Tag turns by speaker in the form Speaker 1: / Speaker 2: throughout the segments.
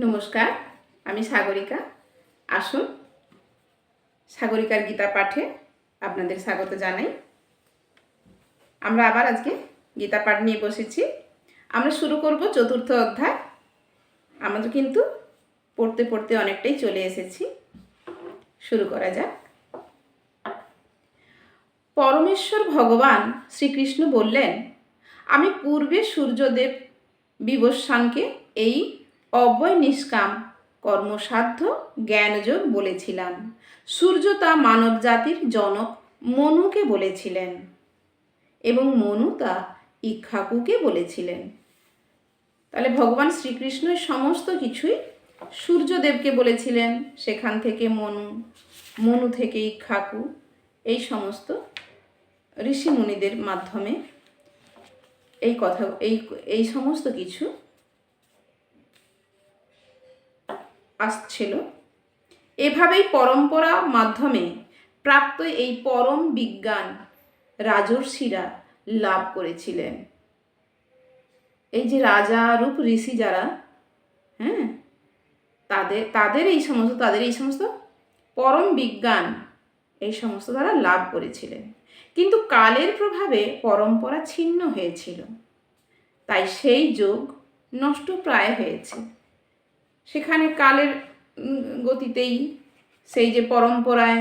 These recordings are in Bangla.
Speaker 1: নমস্কার, আমি সাগরিকা। আসুন, সাগরিকার গীতা পাঠে আপনাদের স্বাগত জানাই। আমরা আবার আজকে গীতা পাঠ নিয়ে বসেছি। আমরা শুরু করব চতুর্থ অধ্যায়। আমাদের কিন্তু পড়তে পড়তে অনেকটাই চলে এসেছি। শুরু করা যাক। পরমেশ্বর ভগবান শ্রীকৃষ্ণ বললেন, আমি পূর্বে সূর্যদেব বিবস্বানকে এই অব্যয় নিষ্কাম, কর্মসাধ্য জ্ঞানযোগ বলেছিলাম। সূর্য তা মানব জাতির জনক মনুকে বলেছিলেন এবং মনু তা ইক্ষাকুকে বলেছিলেন। তাহলে ভগবান শ্রীকৃষ্ণের সমস্ত কিছুই সূর্যদেবকে বলেছিলেন, সেখান থেকে মনু মনু থেকে ইক্ষাকু, এই সমস্ত ঋষি মুনিদের মাধ্যমে এই কথা, এই এই সমস্ত কিছু আসছিল। এভাবেই পরম্পরা মাধ্যমে প্রাপ্ত এই পরম বিজ্ঞান রাজর্ষিরা লাভ করেছিলেন। এই যে রাজা রূপ ঋষি যারা হ্যাঁ তাদের তাদের এই সমস্ত, তাদের এই সমস্ত পরম বিজ্ঞান এই সমস্ত তারা লাভ করেছিলেন। কিন্তু কালের প্রভাবে পরম্পরা ছিন্ন হয়েছিল। তাই সেই যোগ নষ্ট প্রায় হয়েছে। সেখানে কালের গতিতেই সেই যে পরম্পরায়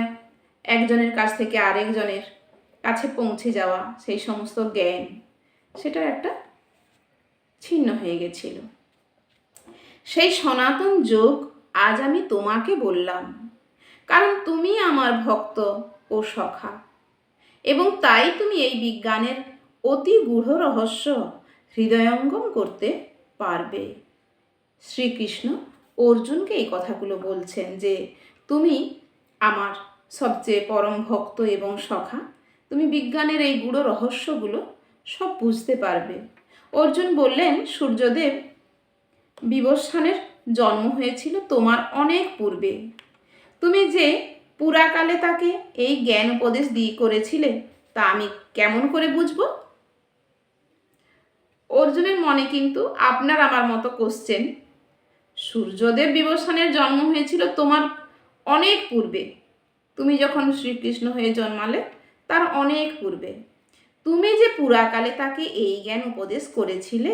Speaker 1: একজনের কাছ থেকে আরেকজনের কাছে পৌঁছে যাওয়া সেই সমস্ত জ্ঞান, সেটার একটা ছিন্ন হয়ে গেছিল। সেই সনাতন যোগ আজ আমি তোমাকে বললাম, কারণ তুমি আমার ভক্ত ও সখা, এবং তাই তুমি এই বিজ্ঞানের অতি গূঢ় রহস্য হৃদয়ঙ্গম করতে পারবে। শ্রীকৃষ্ণ অর্জুনকে এই কথাগুলো বলছেন যে, তুমি আমার সবচেয়ে পরম ভক্ত এবং সখা। তুমি বিজ্ঞানের এই গূঢ় রহস্যগুলো সব বুঝতে পারবে। অর্জুন বললেন, সূর্যদেব বিবস্বানের জন্ম হয়েছিল তোমার অনেক পূর্বে। তুমি যে পুরাকালে তাকে এই জ্ঞান উপদেশ দিয়ে করেছিলে, তা আমি কেমন করে বুঝব? অর্জুনের মনে কিন্তু আপনার আমার মতো কোশ্চেন সূর্যদেব বিবস্বানের জন্ম হয়েছিল তোমার অনেক পূর্বে। তুমি যখন শ্রীকৃষ্ণ হয়ে জন্মালে, তার অনেক পূর্বে। তুমি যে পুরাকালে তাকে এই জ্ঞান উপদেশ করেছিলে,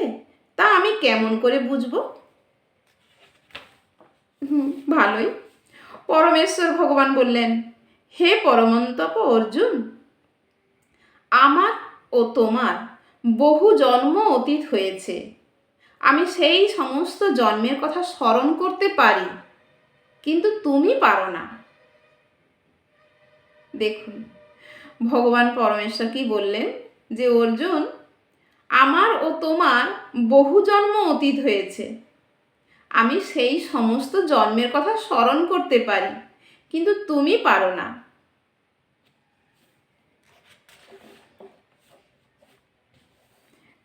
Speaker 1: তা আমি কেমন করে বুঝব? হুম, ভালোই। পরমেশ্বর ভগবান বললেন, হে পরমন্তপ অর্জুন, আমার ও তোমার বহু জন্ম অতীত হয়েছে। আমি সেই সমস্ত জন্মের কথা স্মরণ করতে পারি, কিন্তু তুমি পারো না। দেখুন, ভগবান পরমেশ্বর কি বললেন? যে অর্জুন, আমার ও তোমার বহু জন্ম অতীত হয়েছে। আমি সেই সমস্ত জন্মের কথা স্মরণ করতে পারি, কিন্তু তুমি পারো না।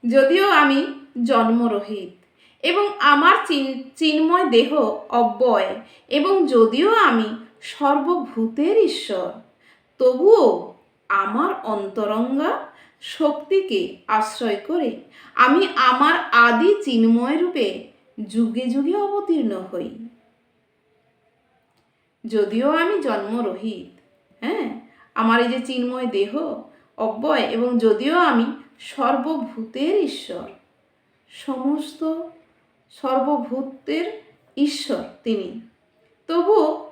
Speaker 1: যদিও আমি জন্মরহিত এবং আমার চিন- চিন্ময় দেহ অব্যয় এবং যদিও আমি সর্বভূতের ঈশ্বর, তবুও আমার অন্তরঙ্গা শক্তিকে আশ্রয় করে আমি আমার আদি চিন্ময় রূপে যুগে যুগে অবতীর্ণ হই। যদিও আমি জন্মরহিত হ্যাঁ? আমার এই যে চিন্ময় দেহ অব্যয় এবং যদিও আমি সর্বভূতের ঈশ্বর। সমস্ত সর্বভূতের ঈশ্বর তিনি। তবুও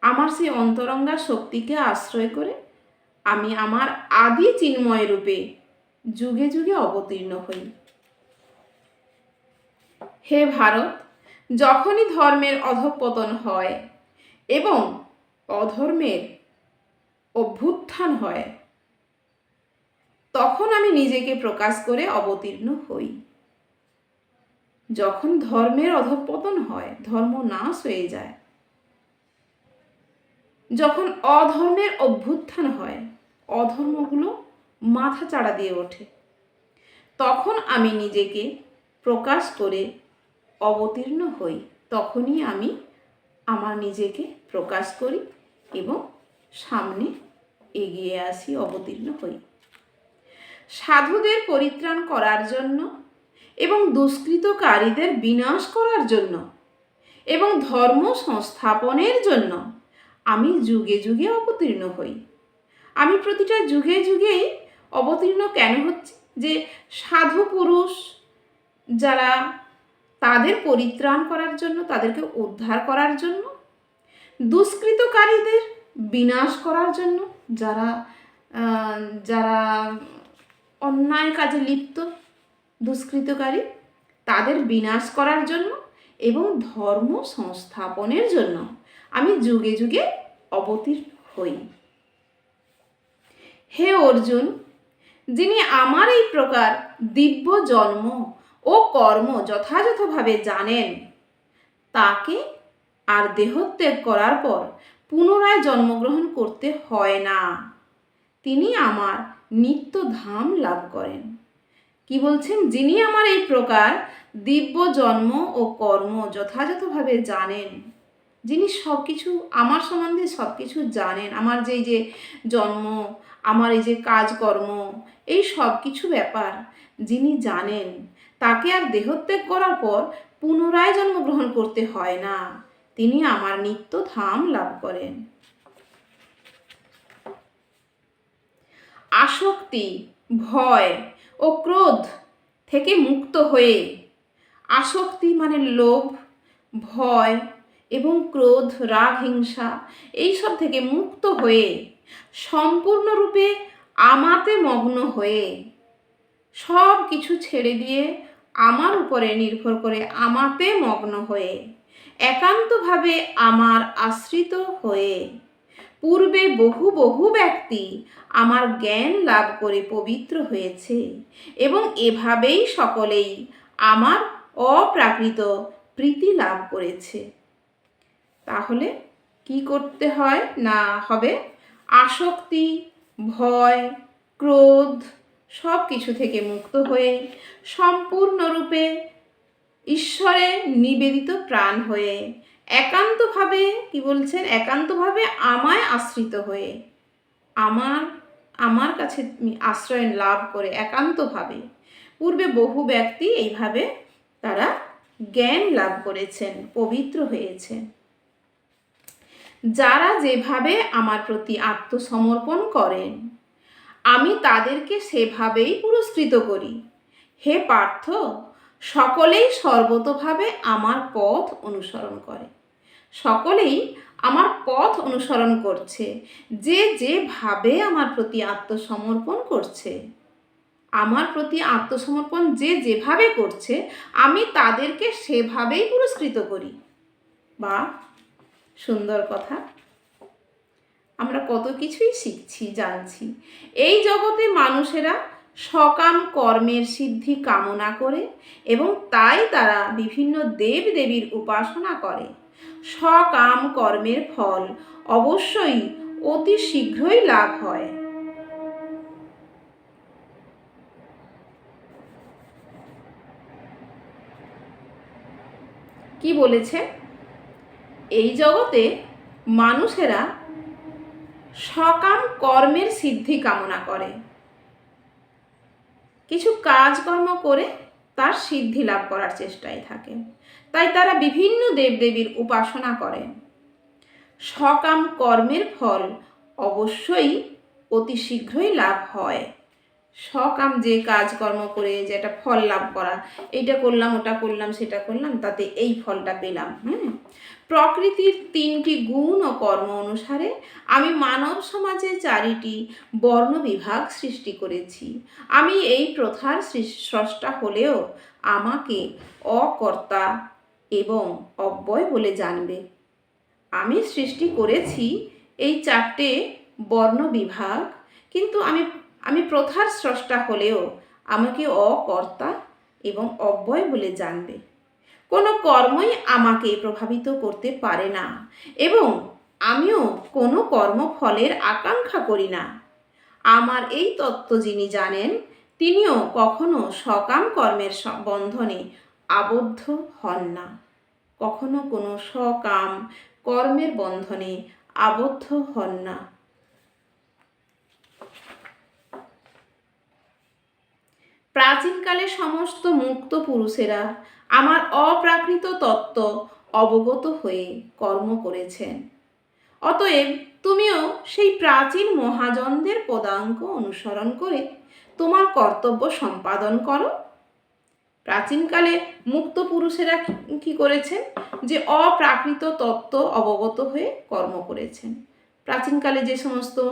Speaker 1: আমার সেই অন্তরঙ্গা শক্তিকে আশ্রয় করে আমি আমার আদি চিন্ময় রূপে যুগে যুগে অবতীর্ণ হই। হে ভারত, যখনই ধর্মের অধঃপতন হয় এবং অধর্মের অভ্যুত্থান হয় তখন আমি নিজেকে প্রকাশ করে অবতীর্ণ হই। যখন ধর্মের অধঃপতন হয়, ধর্ম নাশ হয়ে যায়। যখন অধর্মের অভ্যুত্থান হয়, অধর্মগুলো মাথা চাড়া দিয়ে ওঠে। তখন আমি নিজেকে প্রকাশ করে অবতীর্ণ হই। তখনই আমি আমার নিজেকে প্রকাশ করি এবং সামনে এগিয়ে আসি, অবতীর্ণ হই। সাধুদের পরিত্রাণ করার জন্য এবং দুষ্কৃতকারীদের বিনাশ করার জন্য এবং ধর্ম সংস্থাপনের জন্য আমি যুগে যুগে অবতীর্ণ হই। আমি প্রতিটা যুগে যুগেই অবতীর্ণ কেন হচ্ছে? যে সাধু পুরুষ যারা তাদের পরিত্রাণ করার জন্য, তাদেরকে উদ্ধার করার জন্য, দুষ্কৃতকারীদের বিনাশ করার জন্য, যারা যারা অন্যায় কাজে লিপ্ত, দুষ্কৃতকারী, তাদের বিনাশ করার জন্য এবং ধর্ম সংস্থাপনের জন্য আমি যুগে যুগে অবতীর্ণ হই। হে অর্জুন, যিনি আমার এই প্রকার দিব্য জন্ম ও কর্ম যথাযথভাবে জানেন, তাকে আর দেহত্যাগ করার পর পুনরায় জন্মগ্রহণ করতে হয় না। তিনি আমার নিত্য ধাম লাভ করেন। কি বলছেন? যিনি আমার এই প্রকার দিব্য জন্ম ও কর্ম যথাযথভাবে জানেন, যিনি সব কিছু আমার সম্বন্ধে সব কিছু জানেন, আমার যে যে জন্ম, আমার এই যে কাজকর্ম, এই সব কিছু ব্যাপার যিনি জানেন, তাকে আর দেহত্যাগ করার পর পুনরায় জন্মগ্রহণ করতে হয় না। তিনি আমার নিত্য ধাম লাভ করেন। আসক্তি, ভয় ও ক্রোধ থেকে মুক্ত হয়ে। আসক্তি মানে লোভ, ভয় এবং ক্রোধ, রাগ, হিংসা এইসব থেকে মুক্ত হয়ে, সম্পূর্ণরূপে আমাতে মগ্ন হয়ে। সব কিছু ছেড়ে দিয়ে আমার উপরে নির্ভর করে আমাতে মগ্ন হয়ে, একান্তভাবে আমার আশ্রিত হয়ে। পূর্বে বহু বহু ব্যক্তি আমার জ্ঞান লাভ করে পবিত্র হয়েছে এবং এভাবেই সকলেই আমার অপ্রাকৃত প্রীতি লাভ করেছে। তাহলে কি করতে হয় না হবে? আসক্তি, ভয়, ক্রোধ সব কিছু থেকে মুক্ত হয়ে সম্পূর্ণরূপে ঈশ্বরে নিবেদিত প্রাণ হয়ে একান্তভাবে, কি বলছেন? একান্তভাবে আমায় আশ্রিত হয়ে, আমার আমার কাছে আশ্রয় লাভ করে একান্তভাবে। পূর্বে বহু ব্যক্তি এইভাবে তারা জ্ঞান লাভ করেছেন, পবিত্র হয়েছেন। যারা যেভাবে আমার প্রতি আত্মসমর্পণ করেন, আমি তাদেরকে সেভাবেই পুরস্কৃত করি। হে পার্থ, সকলেই সর্বতভাবে আমার পথ অনুসরণ করে। সকলেই আমার পথ অনুসরণ করছে, যে যেভাবে আমার প্রতি আত্মসমর্পণ করছে। আমার প্রতি আত্মসমর্পণ যে যেভাবে করছে, আমি তাদেরকে সেভাবেই পুরস্কৃত করি। বা, সুন্দর কথা। আমরা কত কিছুই শিখছি, জানছি। এই জগতে মানুষেরা সকাম কর্মের সিদ্ধি কামনা করে এবং তাই তারা বিভিন্ন দেব দেবীর উপাসনা করে। সকাম কর্মের ফল অবশ্যই অতি শীঘ্রই লাভ হয়। কি বলেছে? এই জগতে মানুষেরা সকাম কর্মের সিদ্ধি কামনা করে। কিছু কাজকর্ম করে তার সিদ্ধি লাভ করার চেষ্টায় থাকে। তাই তারা বিভিন্ন দেবদেবীর উপাসনা করেন সকাম কর্মের ফল অবশ্যই অতি শীঘ্রই লাভ হয়। সকাম যে কাজকর্ম করে যে একটা ফল লাভ করা, এইটা করলাম, ওটা করলাম, সেটা করলাম, তাতে এই ফলটা পেলাম হ্যাঁ? প্রকৃতির তিনটি গুণ ও কর্ম অনুসারে আমি মানব সমাজে চারিটি বর্ণ বিভাগ সৃষ্টি করেছি। আমি এই প্রথার স্রষ্টা হলেও আমাকে অকর্তা এবং অব্যয় বলে জানবে। আমি সৃষ্টি করেছি এই চারটে বর্ণ বিভাগ, কিন্তু আমি আমি প্রথার স্রষ্টা হলেও আমাকে অকর্তা এবং অব্যয় বলে জানবে। কোনো কর্মই আমাকে প্রভাবিত করতে পারে না এবং আমিও কোনো কর্মফলের আকাঙ্ক্ষা করি না। আমার এই তত্ত্ব যিনি জানেন, তিনিও কখনো সকাম কর্মের বন্ধনে আবদ্ধ হন না। কখনো কোনো সকাম কর্মের বন্ধনে আবদ্ধ হন না। প্রাচীনকালে সমস্ত মুক্ত পুরুষেরা আমার অপ্রাকৃত তত্ত্ব অবগত হয়ে কর্ম করেছেন। অতএব তুমিও সেই প্রাচীন মহাজনদের পদাঙ্ক অনুসরণ করে তোমার কর্তব্য সম্পাদন করো। প্রাচীনকালে মুক্ত পুরুষেরা কি- করেছেন? যে অপ্রাকৃত তত্ত্ব অবগত হয়ে কর্ম করেছেন। প্রাচীনকালে যে সমস্ত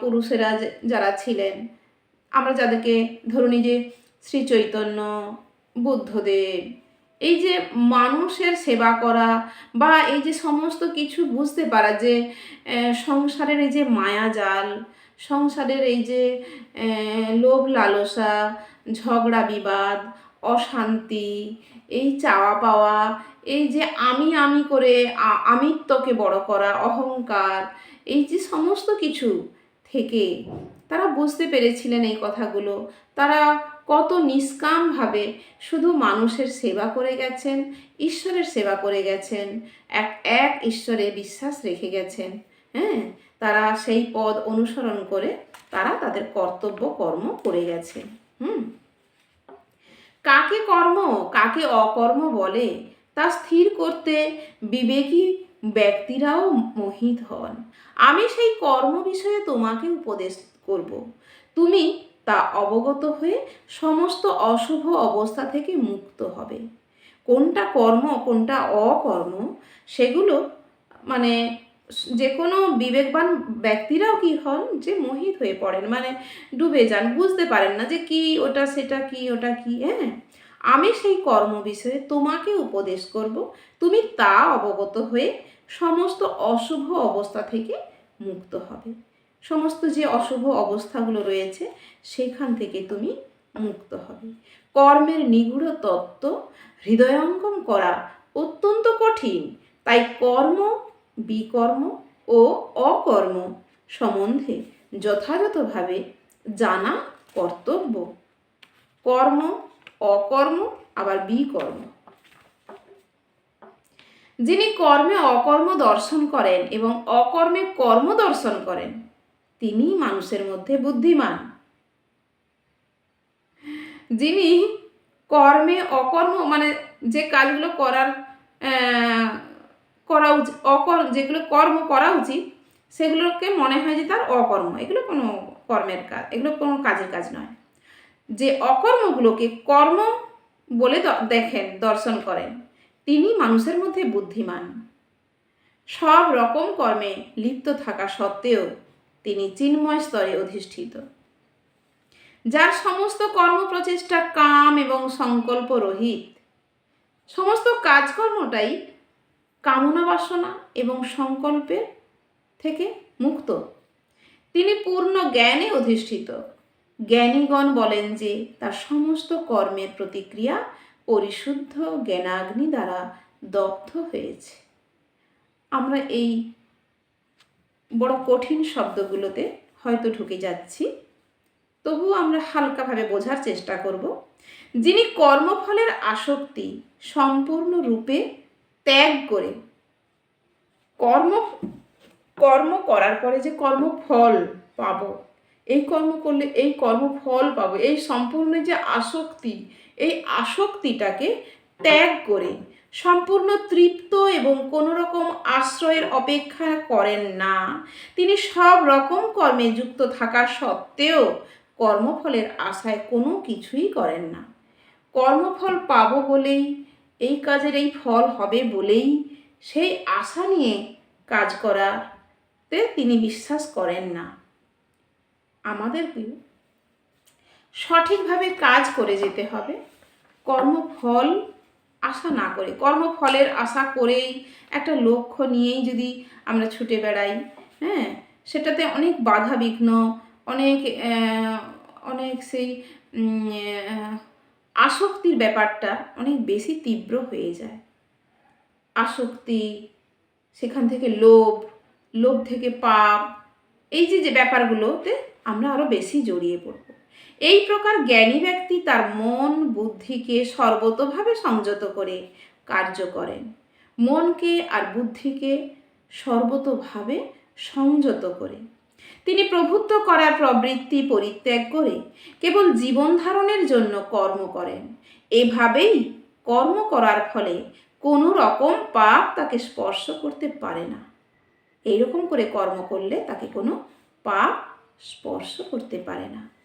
Speaker 1: পুরুষেরা যারা ছিলেন, আমরা যাদেরকে ধরুন যে শ্রী চৈতন্য বুদ্ধদেব, এই যে মানুষের সেবা করা বা এই যে সমস্ত কিছু বুঝতে পারা যে সংসারের এই যে মায়াজাল, সংসারের এই যে লোভ লালসা, ঝগড়া বিবাদ, অশান্তি, এই চাওয়া পাওয়া, এই যে আমি আমি করে আমিত্বকে বড় করা, অহংকার, এই যে সমস্ত কিছু থেকে তারা বুঝতে পেরেছিলেন এই কথাগুলো। তারা কত নিষ্কামভাবে শুধু মানুষের সেবা করে গেছেন, ঈশ্বরের সেবা করে গেছেন, এক এক ঈশ্বরে বিশ্বাস রেখে গেছেন। হ্যাঁ? তারা সেই পদ অনুসরণ করে তারা তাদের কর্তব্য, কর্ম করে গেছে হুম? কাকে কর্ম, কাকে অকর্ম বলে, তা স্থির করতে বিবেকী ব্যক্তিরাও মোহিত হন। আমি সেই কর্ম বিষয়ে তোমাকে উপদেশ করব। তুমি তা অবগত হয়ে সমস্ত অশুভ অবস্থা থেকে মুক্ত হবে। কোনটা কর্ম, কোনটা অকর্ম, সেগুলো মানে যে কোনো বিবেকবান ব্যক্তিরাও কি হন যে মোহিত হয়ে পড়েন মানে ডুবে যান, বুঝতে পারেন না যে কি ওটা, সেটা কি, ওটা কি হ্যাঁ? আমি সেই কর্ম বিষয়ে তোমাকে উপদেশ করব, তুমি তা অবগত হয়ে সমস্ত অশুভ অবস্থা থেকে মুক্ত হবে। সমস্ত যে অশুভ অবস্থাগুলো রয়েছে সেখান থেকে তুমি মুক্ত হবে। কর্মের নিগূঢ় তত্ত্ব হৃদয়ঙ্গম করা অত্যন্ত কঠিন। তাই কর্ম, বিকর্ম ও অকর্ম সম্বন্ধে যথাযথভাবে জানা কর্তব্য। কর্ম, অকর্ম, আবার বিকর্ম। যিনি কর্মে অকর্ম দর্শন করেন এবং অকর্মে কর্ম দর্শন করেন তিনি মানুষের মধ্যে বুদ্ধিমান। যিনি কর্মে অকর্ম মানে যে কাজগুলো করার করা উচিত, অকর্ম, যেগুলো কর্ম করা উচিত, সেগুলোকে মনে হয় যে তার অকর্ম। এগুলো কোনো কর্মের কাজ, এগুলো কোনো কাজের কাজ নয়। যে অকর্মগুলোকে কর্ম বলে দেখেন, দর্শন করেন, তিনি মানুষের মধ্যে বুদ্ধিমান। সব রকম কর্মে লিপ্ত থাকা সত্ত্বেও তিনি চিন্ময় স্তরে অধিষ্ঠিত। যার সমস্ত কর্ম প্রচেষ্টা কাম এবং সংকল্প রহিত। সমস্ত কাজকর্মটাই কামনা বাসনা এবং সংকল্পের থেকে মুক্ত। তিনি পূর্ণ জ্ঞানে অধিষ্ঠিত। জ্ঞানীগণ বলেন যে, তার সমস্ত কর্মের প্রতিক্রিয়া পরিশুদ্ধ জ্ঞানাগ্নি দ্বারা দগ্ধ হয়েছে। আমরা এই বড় কঠিন শব্দগুলোতে হয়তো ঢুকে যাচ্ছি। তবুও আমরা হালকাভাবে বোঝার চেষ্টা করব। যিনি কর্মফলের আসক্তি সম্পূর্ণরূপে ত্যাগ করে কর্ম কর্ম করার পরে যে কর্মফল পাব, এই কর্ম করলে এই কর্মফল পাবো, এই সম্পূর্ণ যে আসক্তি, এই আসক্তিটাকে ত্যাগ করে সম্পূর্ণ তৃপ্ত এবং কোনো রকম আশ্রয়ের অপেক্ষা করেন না। তিনি সব রকম কর্মে যুক্ত থাকা সত্ত্বেও কর্মফলের আশায় কোনো কিছুই করেন না। কর্মফল পাবো বলেই, এই কাজের এই ফল হবে বলেই সেই আশা নিয়ে কাজ করাতে তিনি বিশ্বাস করেন না। আমাদেরকে সঠিকভাবে কাজ করে যেতে হবে। কর্মফল আশা না করে। কর্মফলের আশা করেই একটা লক্ষ্য নিয়েই যদি আমরা ছুটে বেড়াই হ্যাঁ? সেটাতে অনেক বাধা বিঘ্ন, অনেক অনেক সেই আসক্তির ব্যাপারটা অনেক বেশি তীব্র হয়ে যায়। আসক্তি, সেখান থেকে লোভ লোভ থেকে পাপ, এই যে যে ব্যাপারগুলোতে আমরা আরও বেশি জড়িয়ে পড়ব এই প্রকার জ্ঞানী ব্যক্তি তার মন, বুদ্ধিকে সর্বতভাবে সংযত করে কার্য করেন। মনকে আর বুদ্ধিকে সর্বতভাবে সংযত করে। তিনি প্রভুত্ব করার প্রবৃত্তি পরিত্যাগ করে কেবল জীবন ধারণের জন্য কর্ম করেন। এভাবেই কর্ম করার ফলে কোনো রকম পাপ তাকে স্পর্শ করতে পারে না। এইরকম করে কর্ম করলে তাকে কোনো পাপ স্পর্শ করতে পারে না।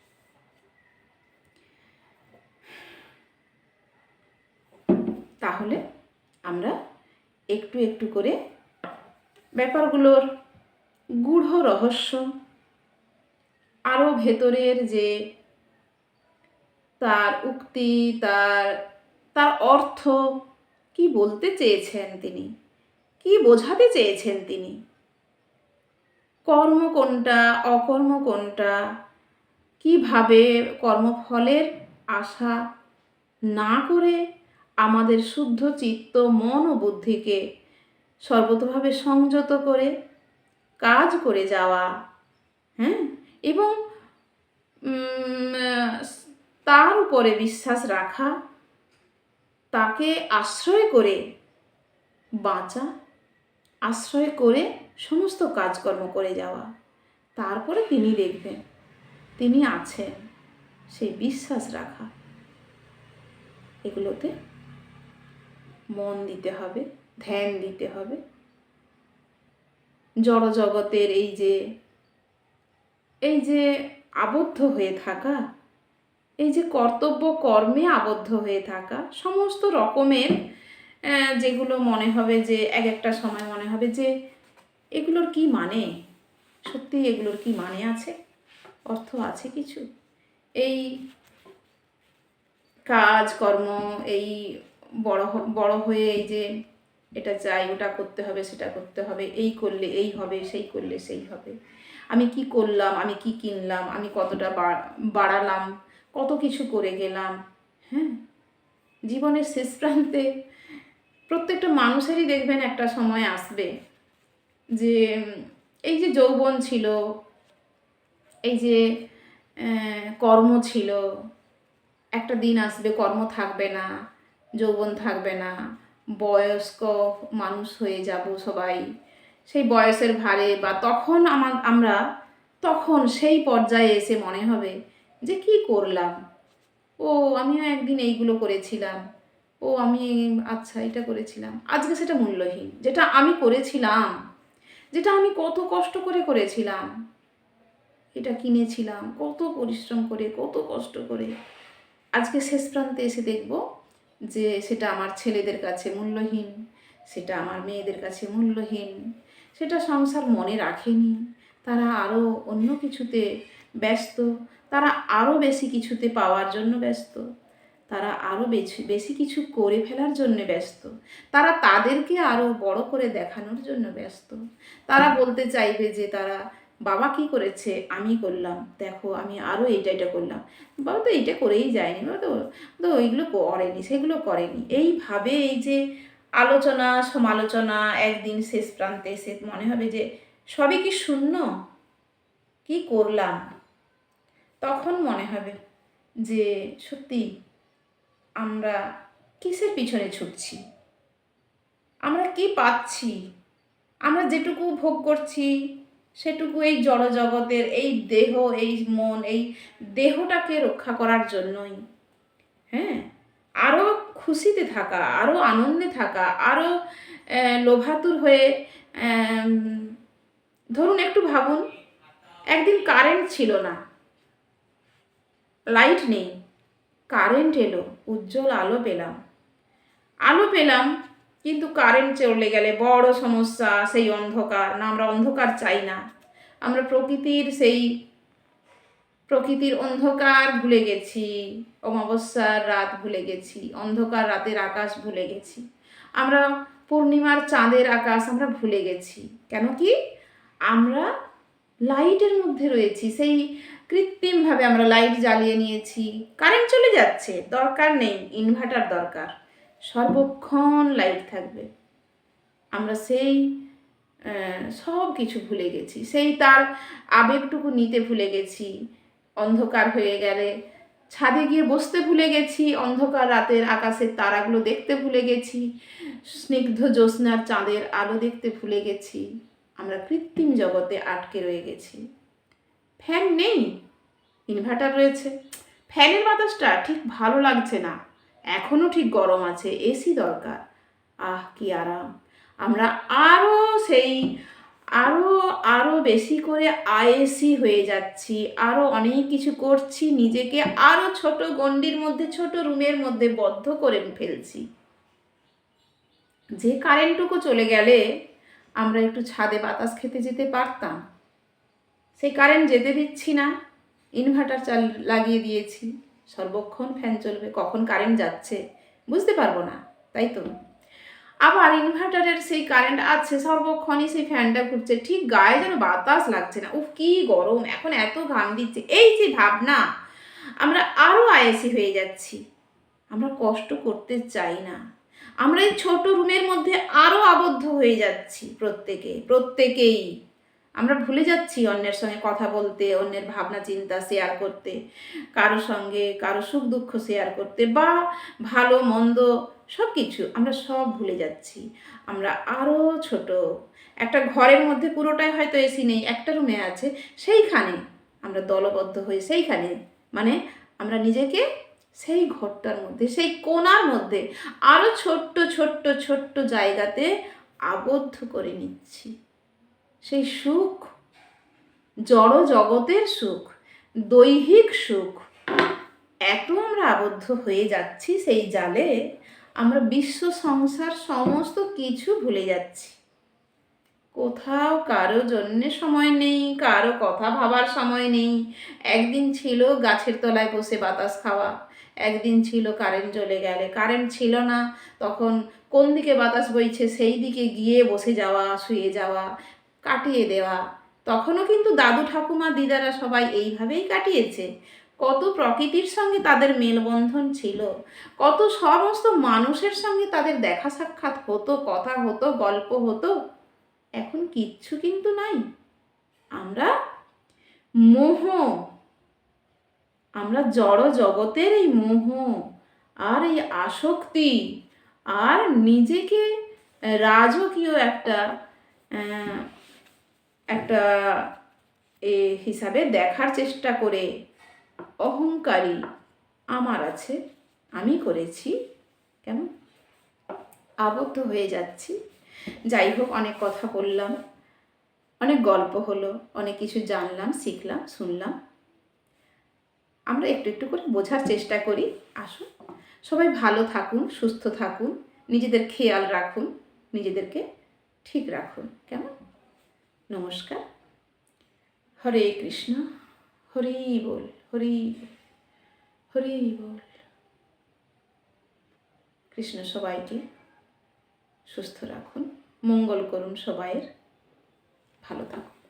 Speaker 1: তাহলে আমরা একটু একটু করে ব্যাপারগুলোর গূঢ় রহস্য, আরও ভেতরের যে তার উক্তি, তার তার অর্থ, কি বলতে চেয়েছেন তিনি? কি বোঝাতে চেয়েছেন তিনি? কর্ম কোনটা, অকর্ম কোনটা? কীভাবে কর্মফলের আশা না করে আমাদের শুদ্ধ চিত্ত, মন ও বুদ্ধিকে সর্বতভাবে সংযত করে, কাজ করে যাওয়া হ্যাঁ? এবং তার উপরে বিশ্বাস রাখা, তাকে আশ্রয় করে বাঁচা, আশ্রয় করে সমস্ত কাজকর্ম করে যাওয়া। তারপরে তিনি দেখবেন, তিনি আছেন, সেই বিশ্বাস রাখা। এগুলোতে মন দিতে হবে, ধ্যান দিতে হবে। জড়জগতের এই যে এই যে আবদ্ধ হয়ে থাকা, এই যে কর্তব্য কর্মে আবদ্ধ হয়ে থাকা, সমস্ত রকমের যেগুলো মনে হবে যে, এক একটা সময় মনে হবে যে, এগুলোর কি মানে? সত্যি এগুলোর কি মানে আছে? অর্থ আছে কিছু? এই কাজ কর্ম, এই বড় বড় হয়ে এই যে এটা চাই, ওটা করতে হবে, সেটা করতে হবে, এই করলে এই হবে, সেই করলে সেই হবে। আমি কি করলাম, আমি কি কিনলাম, আমি কতটা বাড়ালাম, কত কিছু করে গেলাম হ্যাঁ? জীবনের শেষ প্রান্তে প্রত্যেকটা মানুষেরই দেখবেন একটা সময় আসবে যে, এই যে যৌবন ছিল, এই যে কর্ম ছিল, একটা দিন আসবে, কর্ম থাকবে না যৌবন থাকবে না। বয়স্ক মানুষ হয়ে যাব সবাই। সেই বয়সের ভারে বা তখন আমার, আমরা, তখন সেই পর্যায়ে এসে মনে হবে যে কি করলাম? ও, আমিও একদিন এইগুলো করেছিলাম। ও, আমি আচ্ছা এটা করেছিলাম। আজকে সেটা মূল্যহীন। যেটা আমি করেছিলাম, যেটা আমি কত কষ্ট করে করেছিলাম, এটা কিনেছিলাম, কত পরিশ্রম করে, কত কষ্ট করে। আজকে শেষ প্রান্তে এসে দেখব যে সেটা আমার ছেলেদের কাছে মূল্যহীন, সেটা আমার মেয়েদের কাছে মূল্যহীন, সেটা সংসার মনে রাখেনি। তারা আরও অন্য কিছুতে ব্যস্ত, তারা আরও বেশি কিছুতে পাওয়ার জন্য ব্যস্ত, তারা আরও বেশি বেশি কিছু করে ফেলার জন্য ব্যস্ত, তারা তাদেরকে আরও বড় করে দেখানোর জন্য ব্যস্ত। তারা বলতে চাইবে যে তারা বাবা কি করেছে? আমি করলাম। দেখো, আমি আরও এইটা এটা করলাম। বাবা তো এইটা করেই যায়নি। বাবা তো তো ওইগুলো করেনি, সেগুলো করেনি। এইভাবে এই যে আলোচনা, সমালোচনা, একদিন শেষ প্রান্তে এসে মনে হবে যে সবই কি শূন্য? কি করলাম? তখন মনে হবে যে সত্যি আমরা কিসের পিছনে ছুটছি? আমরা কি পাচ্ছি? আমরা যেটুকু ভোগ করছি সেটুকু এই জড়জগতের, এই দেহ, এই মন, এই দেহটাকে রক্ষা করার জন্যই। হ্যাঁ? আরও খুশিতে থাকা আরও আনন্দে থাকা আরও লোভাতুর হয়ে ধরুন একটু ভাবুন, একদিন কারেন্ট ছিল না। লাইট নেই। কারেন্ট এলো, উজ্জ্বল আলো পেলাম। আলো পেলাম কিন্তু কারেন্ট চলে গেলে বড় সমস্যা, সেই অন্ধকার। না, আমরা অন্ধকার চাই না। আমরা প্রকৃতির সেই প্রকৃতির অন্ধকার ভুলে গেছি, অমাবস্যার রাত ভুলে গেছি, অন্ধকার রাতের আকাশ ভুলে গেছি। আমরা পূর্ণিমার চাঁদের আকাশ আমরা ভুলে গেছি। কেন কি? আমরা লাইটের মধ্যে রয়েছি, সেই কৃত্রিমভাবে আমরা লাইট জ্বালিয়ে নিয়েছি। কারেন্ট চলে যাচ্ছে, দরকার নেই ইনভার্টার দরকার। সর্বক্ষণ লাইট থাকবে। আমরা সেই সব কিছু ভুলে গেছি। সেই তার আবেগটুকু নিতে ভুলে গেছি। অন্ধকার হয়ে গেলে ছাদে গিয়ে বসতে ভুলে গেছি। অন্ধকার রাতের আকাশের তারাগুলো দেখতে ভুলে গেছি। স্নিগ্ধ জ্যোৎস্নার চাঁদের আলো দেখতে ভুলে গেছি। আমরা কৃত্রিম জগতে আটকে রয়ে গেছি। ফ্যান নেই। ইনভার্টার রয়েছে। ফ্যানের বাতাসটা ঠিক ভালো লাগছে না। এখনও ঠিক গরম আছে, এসি দরকার। আহ, কি আরাম। আমরা আরও সেই আরও আরও বেশি করে আয়েসি হয়ে যাচ্ছি আরও অনেক কিছু করছি, নিজেকে আরও ছোট গণ্ডির মধ্যে, ছোট রুমের মধ্যে বদ্ধ করে ফেলছি। যে কারেন্টটুকু চলে গেলে আমরা একটু ছাদে বাতাস খেতে যেতে পারতাম। সেই কারেন্ট যেতে দিচ্ছি না, ইনভার্টার চাল লাগিয়ে দিয়েছি। সর্বক্ষণ ফ্যান চলবে, কখন কারেন্ট যাচ্ছে? বুঝতে পারব না, তাই তো? আবার ইনভার্টারের সেই কারেন্ট আছে, সর্বক্ষণই সেই ফ্যানটা ঘুরছে। ঠিক গায়ে যেন বাতাস লাগছে না। উফ, কি গরম, এখন এত ঘাম দিচ্ছে। এই যে ভাবনা, আমরা আরও আয়েসি হয়ে যাচ্ছি। আমরা কষ্ট করতে চাই না। আমরা এই ছোট রুমের মধ্যে আরও আবদ্ধ হয়ে যাচ্ছি প্রত্যেকে, প্রত্যেকেই। আমরা ভুলে যাচ্ছি অন্যের সঙ্গে কথা বলতে, অন্যের ভাবনা, চিন্তা শেয়ার করতে কারও সঙ্গে কারও সুখ, দুঃখ শেয়ার করতে বা ভালো, মন্দ সব কিছু আমরা সব ভুলে যাচ্ছি। আমরা আরও ছোট। একটা ঘরের মধ্যে পুরোটাই হয়তো এসি নেই, একটা রুমে আছে, সেইখানে আমরা দলবদ্ধ হয়ে সেইখানে মানে আমরা নিজেকে সেই ঘরটার মধ্যে, সেই কোণার মধ্যে আরও ছোট্ট ছোট্ট ছোট্ট জায়গাতে আবদ্ধ করে নিচ্ছি। সেই সুখ, জড় জগতের সুখ, দৈহিক সুখ, এত আমরা আবদ্ধ হয়ে যাচ্ছি সেই জালে, আমরা বিশ্ব সংসার সমস্ত কিছু ভুলে যাচ্ছি। কোথাও কারও জন্যে সময় নেই, কারও কথা ভাবার সময় নেই। একদিন ছিল গাছের তলায় বসে বাতাস খাওয়া, একদিন ছিল কারেন্ট চলে গেলে, কারেন্ট ছিল না, তখন কোন দিকে বাতাস বইছে সেই দিকে গিয়ে বসে যাওয়া, শুয়ে যাওয়া কাটিয়ে দেওয়া। তখনও কিন্তু দাদু ঠাকুমা দিদারা সবাই এইভাবেই কাটিয়েছে। কত প্রকৃতির সঙ্গে তাদের মেলবন্ধন ছিল। কত সমস্ত মানুষের সঙ্গে তাদের দেখা সাক্ষাৎ হতো, কথা হতো, গল্প হতো। এখন কিচ্ছু কিন্তু নাই। আমরা মোহ। আমরা জড় জগতের এই মোহ, আর এই আসক্তি, আর নিজেকে রাজকীয় একটা একটা, এ, হিসাবে দেখার চেষ্টা করে, অহংকারী আমার আছে, আমি করেছি। কেমন আবদ্ধ হয়ে যাচ্ছি। যাই হোক, অনেক কথা বললাম, অনেক গল্প হলো, অনেক কিছু জানলাম, শিখলাম, শুনলাম। আমরা একটু একটু করে বোঝার চেষ্টা করি। আসুন, সবাই ভালো থাকুন, সুস্থ থাকুন, নিজেদের খেয়াল রাখুন, নিজেদেরকে ঠিক রাখুন। কেমন? নমস্কার। হরে কৃষ্ণ, হরি বল, হরি হরি বল। কৃষ্ণ সবাইকে সুস্থ রাখুন, মঙ্গল করুন সবাইয়ের। ভালো থাকুন।